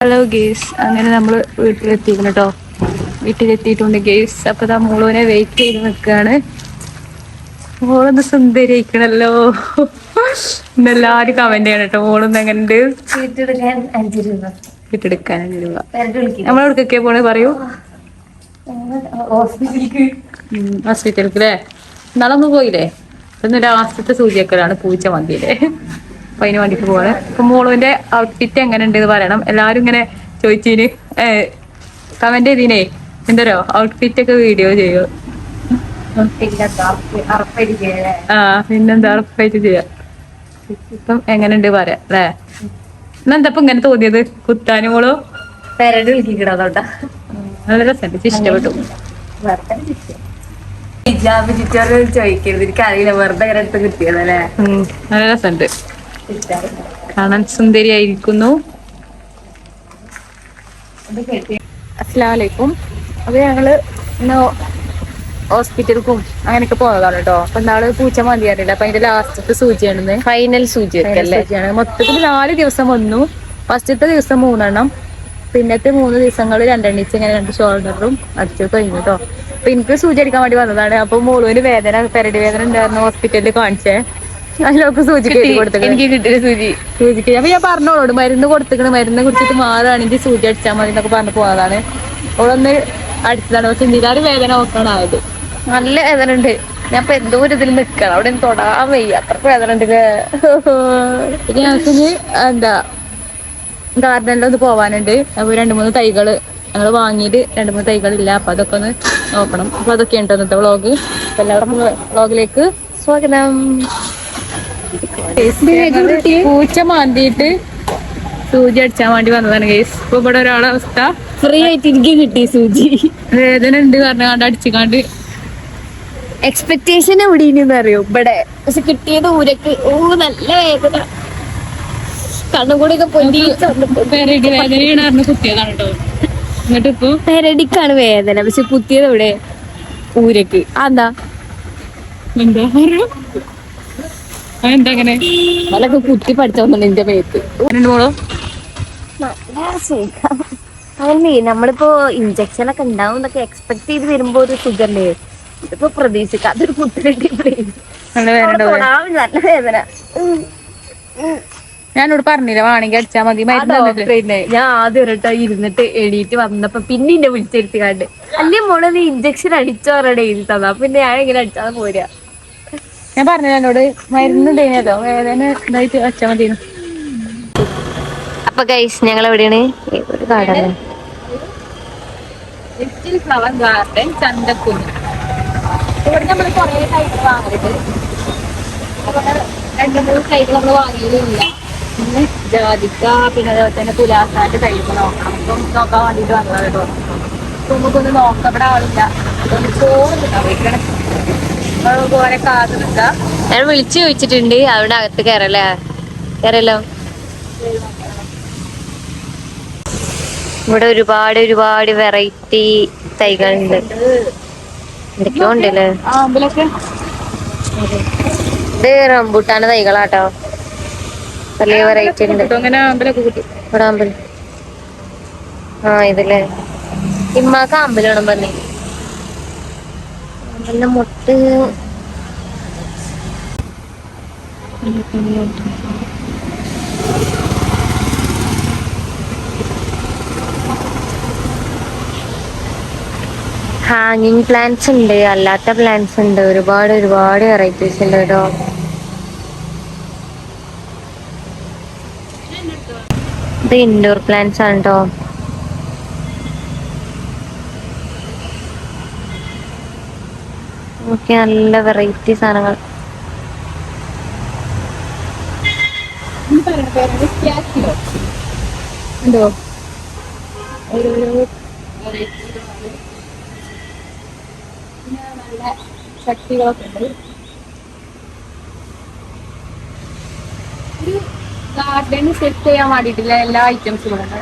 Hello guys അങ്ങനെ നമ്മൾ വീട്ടിലെത്തിക്കണം കേട്ടോ വീട്ടിലെത്തിയിട്ടുണ്ട് ഗേസ് അപ്പൊ താ മോളോനെ വെയിറ്റ് ചെയ്ത് നിൽക്കുകയാണ് മോളൊന്ന് സുന്ദരിക്കണല്ലോ എന്നെല്ലാരും കമന്റ് ചെയ്യണം കേട്ടോ മോളൊന്ന് എങ്ങനെ വീട്ടെടുക്കാൻ അഞ്ച് രൂപ. നമ്മളെവിടേക്കൊക്കെ പോണേ പറയൂ? ഹോസ്പിറ്റലിലേക്ക്. അല്ലേ നാളെ പോയില്ലേ? ഇന്ന് ലാസ്റ്റത്തെ സൂചിയൊക്കെയാണ് പൂച്ച മന്തിയിലെ അപ്പൊ അതിന് വേണ്ടിട്ട് പോവാണ്. അപ്പൊ മോളുവിന്റെ ഔട്ട്ഫിറ്റ് എങ്ങനെ ഉണ്ട് എന്ന് പറയണം. എല്ലാരും ഇങ്ങനെ ചോദിച്ചിന്. കമന്റ് ചെയ്തീനേ. എന്തോ ഔട്ട്ഫിറ്റ് ഒക്കെ വീഡിയോ ചെയ്യോ? ആ പിന്നെന്താ ഉറപ്പായിട്ട് ചെയ്യാം. ഇപ്പം എങ്ങനെയുണ്ട് പറയാം അല്ലേ? എന്താ ഇപ്പൊ ഇങ്ങനെ തോന്നിയത്? കുത്താനും മോളോ? വിളിക്കണം നല്ല രസമുണ്ട് ഇഷ്ടപ്പെട്ടു. ഹിജാബ് ചുറ്റോറ് ചോദിക്കരുത്. എനിക്ക് അറിയില്ല വെറുതെ ഇങ്ങനെ കിട്ടിയതല്ലേ നല്ല രസമുണ്ട് കാണാൻ സുന്ദരിയായിരിക്കുന്നു. അസ്സലാമലൈക്കും. അപ്പൊ ഞങ്ങൾ ഇന്ന് ഹോസ്പിറ്റലിക്കും അങ്ങനെയൊക്കെ പോയതാണ് കേട്ടോ അപ്പൊ നാളെ പൂച്ച മതിയാറില്ല അപ്പൊ അതിന്റെ ലാസ്റ്റത്തെ സൂചിയാണെന്ന്. ഫൈനൽ സൂചി മൊത്തത്തിൽ നാല് ദിവസം വന്നു. ഫസ്റ്റത്തെ ദിവസം മൂന്നെണ്ണം. പിന്നത്തെ മൂന്ന് ദിവസങ്ങൾ രണ്ടെണ്ണിച്ച് ഇങ്ങനെ രണ്ട് ഷോൾഡറും അടിച്ചു കഴിഞ്ഞു കേട്ടോ അപ്പൊ എനിക്ക് സൂചി അടിക്കാൻ വേണ്ടി വന്നതാണ്. അപ്പൊ മോളുവിന് വേദന പെരടി വേദന ഉണ്ടായിരുന്നു ഹോസ്പിറ്റലിൽ കാണിച്ചേ. അതിലൊക്കെ സൂചിക്ക് എനിക്ക് കിട്ടിയ സൂചി. സൂചിക്ക്. അപ്പൊ ഞാൻ പറഞ്ഞോളോട് മരുന്ന് കൊടുത്തിക്കണ് മരുന്ന് കുടിച്ചിട്ട് മാറുകയാണെങ്കിൽ സൂചി അടിച്ചാൽ മതി എന്നൊക്കെ പറഞ്ഞു പോകാതാണ് അവളൊന്ന് അടിച്ചതാണ്. പക്ഷെ എന്തിനാലും വേദന നോക്കാനായത് നല്ല വേദന ഉണ്ട്. ഞാൻ ഇപ്പൊ എന്തോ ഒരു ഇതിൽ നിക്കണം. അവിടെ തൊടാൻ വയ്യ. അത്രയ്ക്ക് വേദന ഉണ്ട്. ഞങ്ങൾക്ക് എന്താ ഗാർഡനിൽ ഒന്ന് പോവാനുണ്ട്. അപ്പൊ രണ്ട് മൂന്ന് തൈകൾ ഞങ്ങൾ വാങ്ങിയിട്ട് രണ്ട് മൂന്ന് തൈകളില്ല. അപ്പൊ അതൊക്കെ ഒന്ന് നോക്കണം. അപ്പൊ അതൊക്കെ ഉണ്ട് ഇന്നത്തെ വ്ളോഗ് എല്ലാവർക്കും വ്ളോഗിലേക്ക് സ്വാഗതം. പൂച്ച മാന്തിയിട്ട് സൂചി അടിച്ചാൻ വേണ്ടി വന്നതാണ് കേസ് ഇപ്പൊ ഇവിടെ ഒരാളെ അവസ്ഥ. ഫ്രീ ആയിട്ട് എനിക്ക് കിട്ടി സൂചി. വേദന ഉണ്ട് പറഞ്ഞാണ്ട് അടിച്ചുകാണ്ട്. എക്സ്പെക്ടേഷൻ എവിടെ അറിയോ? ഇവിടെ പക്ഷെ കിട്ടിയത് ഊരക്ക്. ഓ നല്ല വേദന. കണ്ണുകൂടി ഒക്കെ പൊന്തി പെരടി വേദനയാണ് പറഞ്ഞ് കുത്തിയതാണ് കേട്ടോ എന്നിട്ട് ഇപ്പൊ പെരടിക്കാണ് വേദന. പക്ഷെ കുത്തിയത് ഇവിടെ ഊരക്ക്. അതാ. എന്താ അതെന്താ അങ്ങനെ? അതൊക്കെ കുത്തി പഠിച്ചോന്നു എന്റെ മേത്ത്. മോളോ? അതല്ലേ നമ്മളിപ്പോ ഇഞ്ചക്ഷൻ ഒക്കെ ഉണ്ടാവും എന്നൊക്കെ എക്സ്പെക്ട് ചെയ്ത് വരുമ്പോ ഒരു സുഖല്ലേ? ഇതിപ്പോ പ്രതീക്ഷിക്കാത്തൊരു കുത്തിരട്ടിപ്പേ നല്ല വേദന. ഞാനോട് പറഞ്ഞില്ല വേണമെങ്കിൽ അടിച്ചാ മതി. മരുന്ന്. ഞാൻ ആദ്യം ഒരട്ടോ ഇരുന്നിട്ട് എണീറ്റ് വന്നപ്പോ പിന്നെ എന്നെ വിളിച്ചെടുത്ത് കണ്ട് അല്ലേ മോളെ നീ ഇഞ്ചക്ഷൻ അടിച്ചോറടെ എഴുതി തന്നാ പിന്നെ ഞാൻ എങ്ങനെ അടിച്ചാ പോരാ. ഞാൻ പറഞ്ഞില്ല എന്നോട്? മരുന്ന് ഉണ്ടായിരുന്നല്ലോ വേദന ഇതായിട്ട് വെച്ചാൽ മതി അപ്പൊ ഗൈസ് ഞങ്ങൾ എവിടെയാണ് ഒരു കാടാണ്. Little flower garden Chanthakkunnu. ഇവിടെ നമ്മൾ കുറേ തൈകൾ വാങ്ങലുണ്ട്. ഇവിടെ രണ്ട് മൂന്ന് തൈകൾ നമ്മൾ വാങ്ങിയതില്ല പിന്നെ ജാതിക്ക പിന്നെ അതുപോലെ തന്നെ പുലാസാന്റെ തൈകൾ നോക്കണം. അപ്പം നോക്കാൻ വേണ്ടിയിട്ട് വന്നതാണ് കേട്ടോ. അപ്പൊ നമുക്കൊന്ന് നോക്കാം ഇവിടെ ആളില്ല അതുകൊണ്ട് ചോറ് കിട്ടാൻ ഞാൻ വിളിച്ചു ചോദിച്ചിട്ടുണ്ട്. അവിടെ അകത്ത് കയറല്ലേ? കയറല്ലോ ഇവിടെ ഒരുപാട് ഒരുപാട് വെറൈറ്റി തൈകളുണ്ട്. എന്തൊക്കെയോ ഉണ്ടല്ലേ? ഇത് റംബൂട്ടാന തൈകളാട്ടോ. വലിയ വെറൈറ്റി ഉണ്ട്. ഇവിടെ അമ്പലം. ആ ഇതില്ലേ. ഇമ്മാക്ക് അമ്പലം പറഞ്ഞേ. അമ്പലം മുട്ട്. ഹാങ്ങിങ് പ്ലാന്റ്സ് ഉണ്ട് അല്ലാത്ത പ്ലാന്റ്സ് ഉണ്ട്. ഒരുപാട് ഒരുപാട് വെറൈറ്റീസ് ഉണ്ട് കേട്ടോ. ഇത് ഇൻഡോർ പ്ലാന്റ്സ് ആണ് കേട്ടോ ഓക്കെ നല്ല വെറൈറ്റി സാധനങ്ങൾ. നല്ല ഒരു ഗാർഡൻ സെറ്റ് ചെയ്യാൻ വേണ്ടിട്ടില്ല എല്ലാ ഐറ്റംസും ഉണ്ട്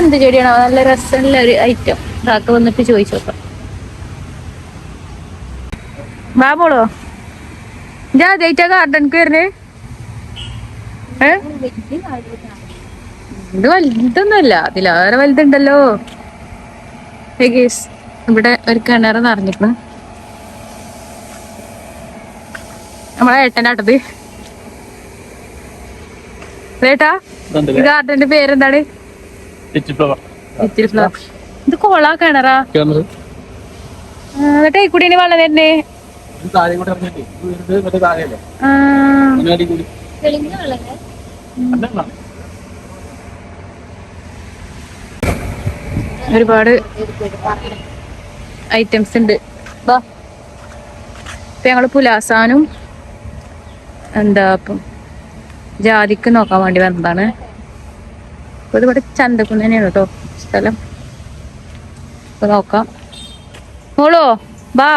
ഇതെന്ത് ചെടിയാണോ? നല്ല രസമുള്ള ഒരു ഐറ്റം കാക്ക വന്നിട്ട് ചോദിച്ചു നോക്കാം. ബാബോളോ ഇതാ ആദ്യമായിട്ടാ ഗാർഡൻക്ക് വരുന്നേ? ഇത് വലുതൊന്നുമല്ല. അതിലേറെ വലുതുണ്ടല്ലോ. ഇവിടെ ഒരു കിണർ നിറഞ്ഞിരിക്കുന്നു. നമ്മളെ ഏട്ടന്റെ അടുത്ത്. ഏട്ടാ ഗാർഡന്റെ പേരെന്താണ്? ഇത് കൊളാ കിണറാ എന്നിട്ട് ഈ കുടി വെള്ളം തന്നെ ഒരുപാട് ഐറ്റംസ് ഉണ്ട്. വാ. ഇപ്പൊ ഞങ്ങൾ പുലാസാനും എന്താ ഇപ്പം ജാതിക്ക് നോക്കാൻ വേണ്ടി വന്നതാണ്. അപ്പൊ ഇതിവിടെ ചന്തക്കുന്ന് തന്നെയാണ് കേട്ടോ സ്ഥലം. അപ്പൊ നോക്കാം. മോളോ ബാ.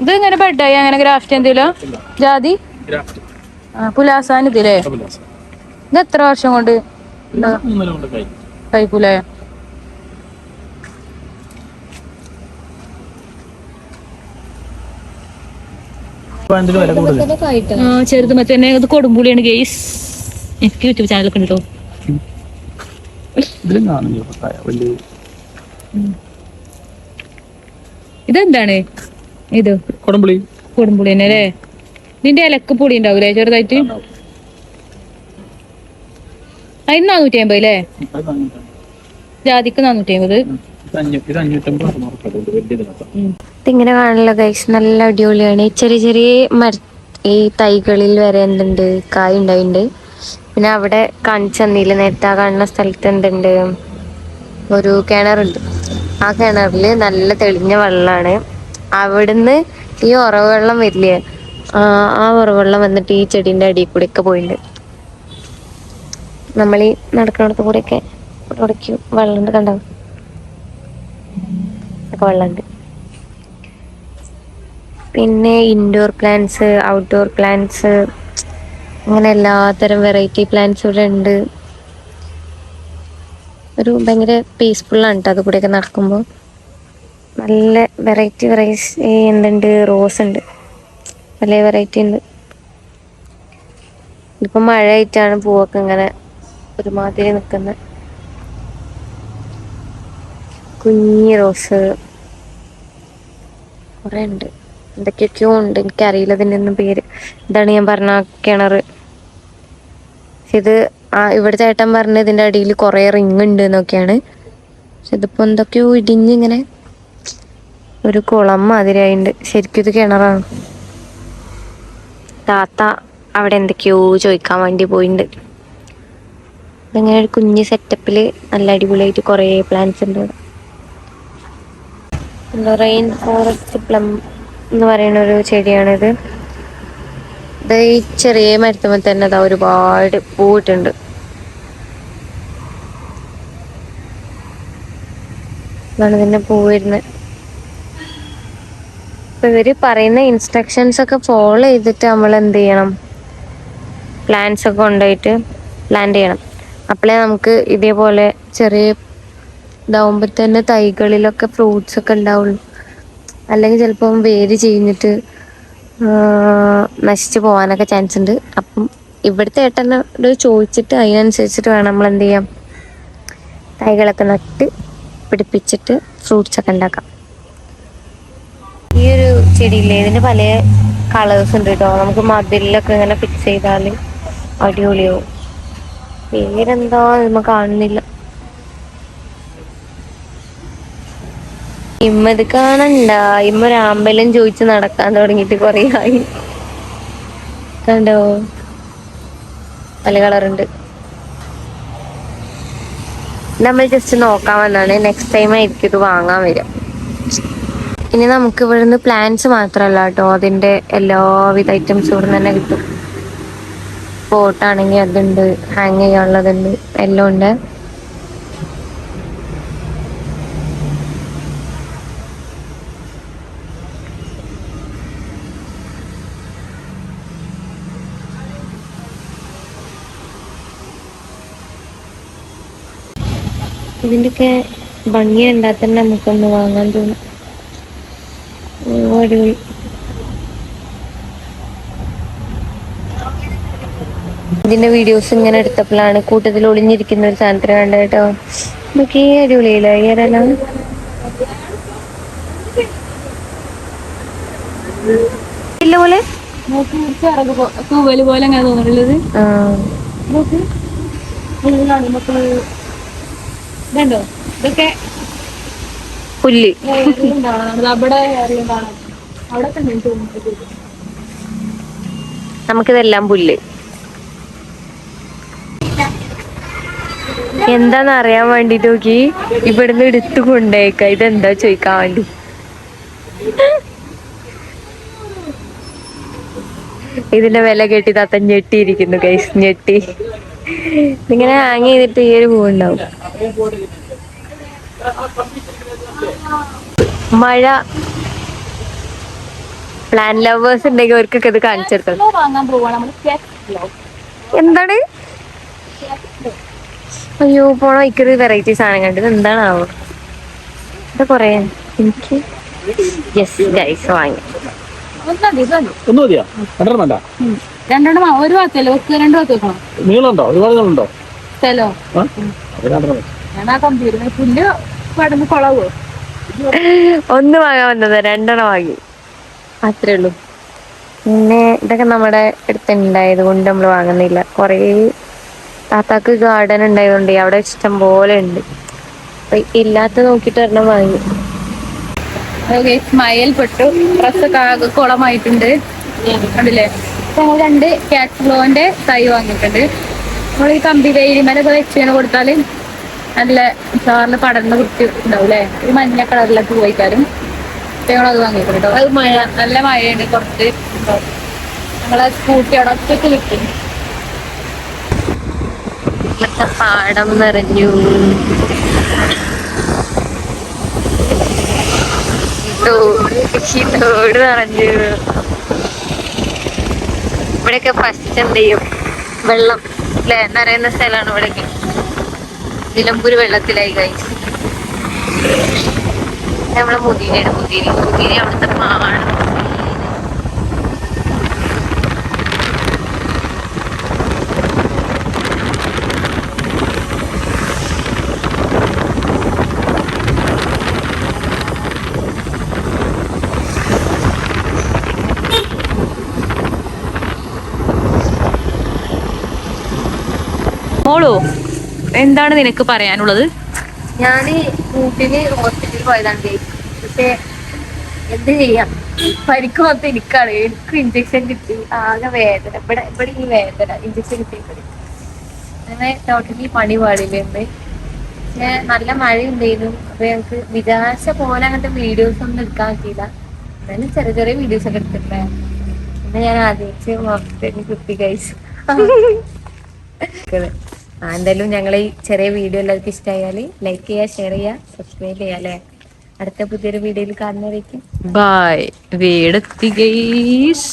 ഇത് ഇങ്ങനെ ബെഡായി അങ്ങനെ ഗ്രാഫ്റ്റ് എന്തെങ്കിലും? ജാതി? പുലാസാൻ ഇതില്ലേ ഇത് എത്ര വർഷം കൊണ്ട്? കഴിക്കൂലേ വില കൂടുതൽ ആ, ചെറുത് മറ്റേ ഇത് കൊടുമ്പുളിയാണ് ഗെയ്സ്. എനിക്ക് യൂട്യൂബ് ചാനലൊക്കെ ഉണ്ടോ? ഇതെന്താണ്? ഇത് കൊടുമ്പുളി കൊടുമ്പുളി തന്നെ അല്ലേ? ഇതിന്റെ ഇലക്ക് പൊടി ഉണ്ടാവൂലേ? ചെറുതായിട്ട്? അതിന് നാനൂറ്റി അമ്പത് അല്ലേ? ജാതിക്ക് നാനൂറ്റി അമ്പത്. ഇതിങ്ങനെ കാണുള്ള ഗൈസ് നല്ല അടിപൊളിയാണ്. ചെറിയ ചെറിയ മര ഈ തൈകളിൽ വരെ എന്തുണ്ട്? കായ് ഉണ്ടായിട്ടുണ്ട് പിന്നെ അവിടെ കാണിച്ചു തന്നില്ല? നേരത്തെ ആ കാണുന്ന സ്ഥലത്ത് എന്തുണ്ട്? ഒരു കിണറുണ്ട്. ആ കിണറിൽ നല്ല തെളിഞ്ഞ വെള്ളമാണ് അവിടുന്ന് ഈ ഉറവെള്ളം വരില്ലേ? ആ ആ ഉറവെള്ളം വന്നിട്ട് ഈ ചെടീന്റെ അടിയിൽ കൂടെ ഒക്കെ പോയിട്ടുണ്ട് നമ്മൾ ഈ നടക്കുന്നിടത്ത് കൂടെയൊക്കെ ഇവിടേക്ക് വെള്ളമുണ്ട് കണ്ടോ? ഒക്കെ പിന്നെ ഇൻഡോർ പ്ലാന്റ്സ് ഔട്ട്ഡോർ പ്ലാന്റ്സ് അങ്ങനെ എല്ലാത്തരം വെറൈറ്റി പ്ലാന്റ്സ് ഇവിടെ ഉണ്ട്. ഒരു ഭയങ്കര ആണ് കേട്ടോ അത് കൂടെയൊക്കെ നടക്കുമ്പോൾ നല്ല വെറൈറ്റി വെറൈറ്റി എന്തുണ്ട്? റോസ് ഉണ്ട്. പല വെറൈറ്റി ഉണ്ട്. ഇപ്പം മഴ ആയിട്ടാണ് പൂവൊക്കെ ഇങ്ങനെ ഒരുമാതിരി നിൽക്കുന്നത് കുഞ്ഞി റോസ് കുറേ ഉണ്ട് എന്തൊക്കെയൊക്കെയോ ഉണ്ട്. എനിക്കറിയില്ല ഇതിന്റെ ഒന്നും പേര്. ഇതാണ് ഞാൻ പറഞ്ഞ കിണർ ഇത് ആ ഇവിടുത്തെ ഏട്ടൻ പറഞ്ഞ ഇതിന്റെ അടിയിൽ കുറേ റിങ് ഉണ്ട് എന്നൊക്കെയാണ്. പക്ഷെ ഇതിപ്പോൾ എന്തൊക്കെയോ ഇടിഞ്ഞിങ്ങനെ ഒരു കുളം മാതിരിയായിണ്ട്. ശരിക്കും ഇത് കിണറാണ്. താത്ത അവിടെ എന്തൊക്കെയോ ചോദിക്കാൻ വേണ്ടി പോയിട്ടുണ്ട് ഇതിങ്ങനെ ഒരു കുഞ്ഞ് സെറ്റപ്പിൽ നല്ല അടിപൊളിയായിട്ട് കുറേ പ്ലാന്റ്സ് ഉണ്ട്. റെയിൻ ഫോറസ്റ്റ് പ്ലം എന്ന് പറയുന്ന ഒരു ചെടിയാണിത്. ഇത് ഈ ചെറിയ മരത്തുമ്പോൾ തന്നെ അതാ ഒരുപാട് പൂവിട്ടുണ്ട്. ഇതാണ് തന്നെ പൂ വരുന്നത്. അപ്പൊ ഇവർ പറയുന്ന ഇൻസ്ട്രക്ഷൻസ് ഒക്കെ ഫോളോ ചെയ്തിട്ട് നമ്മൾ എന്ത് ചെയ്യണം? പ്ലാന്റ്സ് ഒക്കെ കൊണ്ടുപോയിട്ട് പ്ലാന്റ് ചെയ്യണം. അപ്പോഴേ നമുക്ക് ഇതേപോലെ ചെറിയ ഇതാവുമ്പോ തന്നെ തൈകളിലൊക്കെ ഫ്രൂട്ട്സ് ഒക്കെ ഉണ്ടാവുള്ളൂ അല്ലെങ്കിൽ ചിലപ്പം വേര് ആഹ് നശിച്ചു പോകാനൊക്കെ ചാൻസ് ഉണ്ട് അപ്പം ഇവിടുത്തെ ഏട്ടനോട് ചോദിച്ചിട്ട് അതിനനുസരിച്ചിട്ട് വേണം നമ്മൾ എന്ത് ചെയ്യാം? തൈകളൊക്കെ നട്ട് പിടിപ്പിച്ചിട്ട് ഫ്രൂട്ട്സ് ഒക്കെ ഉണ്ടാക്കാം ഈ ഒരു ചെടിയില്ലേ? ഇതിന് പല കളേഴ്സ് ഉണ്ട് കേട്ടോ നമുക്ക് മതിലൊക്കെ ഇങ്ങനെ ഫിക്സ് ചെയ്താൽ അടിപൊളിയാവും. പേരെന്താ? നമ്മൾ കാണുന്നില്ല. ഇമ്മ ഇത് കാണണ്ട. ഇമ്മ ഒരു ആമ്പലം ചോദിച്ച് നടക്കാൻ തുടങ്ങിട്ട് കൊറേ ആയി. കണ്ടോ? പല കളറുണ്ട് നമ്മൾ ജസ്റ്റ് നോക്കാൻ വന്നാണ് നെക്സ്റ്റ് ടൈം ആയിരിക്കും ഇത് വാങ്ങാൻ വരിക. ഇനി നമുക്ക് ഇവിടുന്ന് പ്ലാന്റ്സ് മാത്രമല്ല കേട്ടോ. അതിന്റെ എല്ലാവിധ ഐറ്റംസും ഇവിടെ തന്നെ കിട്ടും. പോട്ടാണെങ്കിൽ അതുണ്ട് ഹാങ് ചെയ്യാനുള്ളതുണ്ട് എല്ലാം ഉണ്ട്. ഇതിന്റെയൊക്കെ ഭംഗി കണ്ടാൽ തന്നെ നമുക്കൊന്ന് വാങ്ങാൻ തോന്നും. അടിപൊളി ഇതിന്റെ വീഡിയോസ് ഇങ്ങനെ എടുത്തപ്പോഴാണ് കൂട്ടത്തിൽ ഒളിഞ്ഞിരിക്കുന്ന ഒരു സാധനത്തിന് കണ്ടത് കേട്ടോ. ഈ അടിപൊളിയില്ല? ഏതെല്ലാം ഇല്ല പോലെ തൂവൽ പോലെ അങ്ങനെ തോന്നുന്നുള്ളത് ആ നോക്ക് ഇത് കാണുമ്പോ ഇതുണ്ടോ ഇതൊക്കെ പുല്ല്. അവിടെ നമുക്കിതെല്ലാം പുല്ല്. എന്താന്ന് അറിയാൻ വേണ്ടിട്ട് നോക്കി. ഇവിടുന്ന് എടുത്തു കൊണ്ടേക്ക. ഇതെന്താ ചോദിക്കാൻ വേണ്ടി. ഇതിന്റെ വില കെട്ടി താത്ത ഞെട്ടിയിരിക്കുന്നു കൈസ് ഞെട്ടി. ഇങ്ങനെ ഹാങ് ചെയ്തിട്ട് ഈ ഒരു പൂവുണ്ടാവും. മഴ. പ്ലാൻ ലവേഴ്സ് ഉണ്ടെങ്കിൽ അവർക്കൊക്കെ ഇത് കാണിച്ചെടുത്തത് എന്താണ്? അയ്യോ പോണ വൈക്കൊരു വെറൈറ്റി സാധനം കണ്ടത് എന്താണാവോ? ഇത് കൊറേ എനിക്ക് യെസ് ഗൈസ് വാങ്ങി. രണ്ടെണ്ണം ഒരു ഭാഗത്തല്ലേ? രണ്ട് ഭാഗത്ത് വെക്കണം. നീളമുണ്ടോ? ഒരുപാട് നീളമുണ്ടോ? സ്ഥലോ. പുല്ല് പടന്ന് കൊളവോ ഒന്ന് വാങ്ങാൻ വന്നത് രണ്ടെണ്ണം വാങ്ങി. അത്രേ ഉള്ളൂ പിന്നെ ഇതൊക്കെ നമ്മുടെ അടുത്തുണ്ടായത് കൊണ്ട് നമ്മൾ വാങ്ങുന്നില്ല. കുറേ താത്താക്ക് ഗാർഡൻ ഉണ്ടായതുകൊണ്ട് അവിടെ ഇഷ്ടം പോലെ ഉണ്ട്. ഇല്ലാത്ത നോക്കിട്ട് ഒരെണ്ണം വാങ്ങി. മയൽ പെട്ടു. ഡ്രസ്സൊക്കെ ആകെ കുളമായിട്ടുണ്ട്. കണ്ടില്ലേ? ഞങ്ങൾ രണ്ട് കാറ്റ്ഫ്ലോന്റെ തൈ വാങ്ങിയിട്ടുണ്ട്. നമ്മൾ ഈ കമ്പി വെയിലിമേലൊക്കെ വെച്ച് ഇങ്ങനെ കൊടുത്താൽ നല്ല സാറിന് പടർന്ന് കുട്ടി ഉണ്ടാവും ഒരു മഞ്ഞ കളറിലൊക്കെ പോയിക്കാരും. ഞങ്ങളത് കേട്ടോ. അത് മഴ നല്ല മഴയാണ് കുറച്ച്. ഞങ്ങളെ സ്കൂട്ടി അവിടെ ഒറ്റയ്ക്ക് കിട്ടും പാടം നിറഞ്ഞു. തോട് നിറഞ്ഞു. ഇവിടെയൊക്കെ ഫസ്റ്റ് എന്ത് ചെയ്യും? വെള്ളം. അല്ലെ നിറയുന്ന സ്ഥലമാണ് ഇവിടേക്ക്. നിലമ്പൂര് വെള്ളത്തിലായി കഴിച്ചു നമ്മളെ മുതിരിയാണ് മുതിരി മുതിരി അവിടുത്തെ പാടം മോളോ എന്താണ് നിനക്ക് പറയാനുള്ളത്? ഞാൻ കൂട്ടിന് ഹോസ്പിറ്റലിൽ പോയതാണ്. പക്ഷെ എന്ത് ചെയ്യാം? പരിക്ക് മൊത്തം എനിക്കാണ്. എനിക്ക് ഇഞ്ചക്ഷൻ കിട്ടി. ആകെ വേദന. ഇവിടെ ഇവിടെ ഈ വേദന. ഇഞ്ചക്ഷൻ കിട്ടിയപ്പോഴേ അങ്ങനെ ടോട്ടലി പണി പാടില്ലുണ്ട് പക്ഷെ നല്ല മഴ ഉണ്ടായിരുന്നു അപ്പൊ ഞങ്ങക്ക് വിചാരിച്ച പോലെ അങ്ങനത്തെ വീഡിയോസ് ഒന്നും എടുക്കാൻ പറ്റിയില്ല. എന്നാലും ചെറിയ ചെറിയ വീഡിയോസ് ഒക്കെ എടുത്തിട്ടുണ്ടായിരുന്നു പിന്നെ ഞാൻ ആദ്യം ഹോസ്പിറ്റലിൽ കുത്തി കഴിച്ചു. എന്തായാലും ഞങ്ങൾ ഈ ചെറിയ വീഡിയോ എല്ലാവർക്കും ഇഷ്ടമായാൽ ലൈക്ക് ചെയ്യുക ഷെയർ ചെയ്യുക സബ്സ്ക്രൈബ് ചെയ്യുക അല്ലേ? അടുത്ത പുതിയൊരു വീഡിയോയിൽ കാണുന്നവരേക്കും. Bye വീടെത്തി guys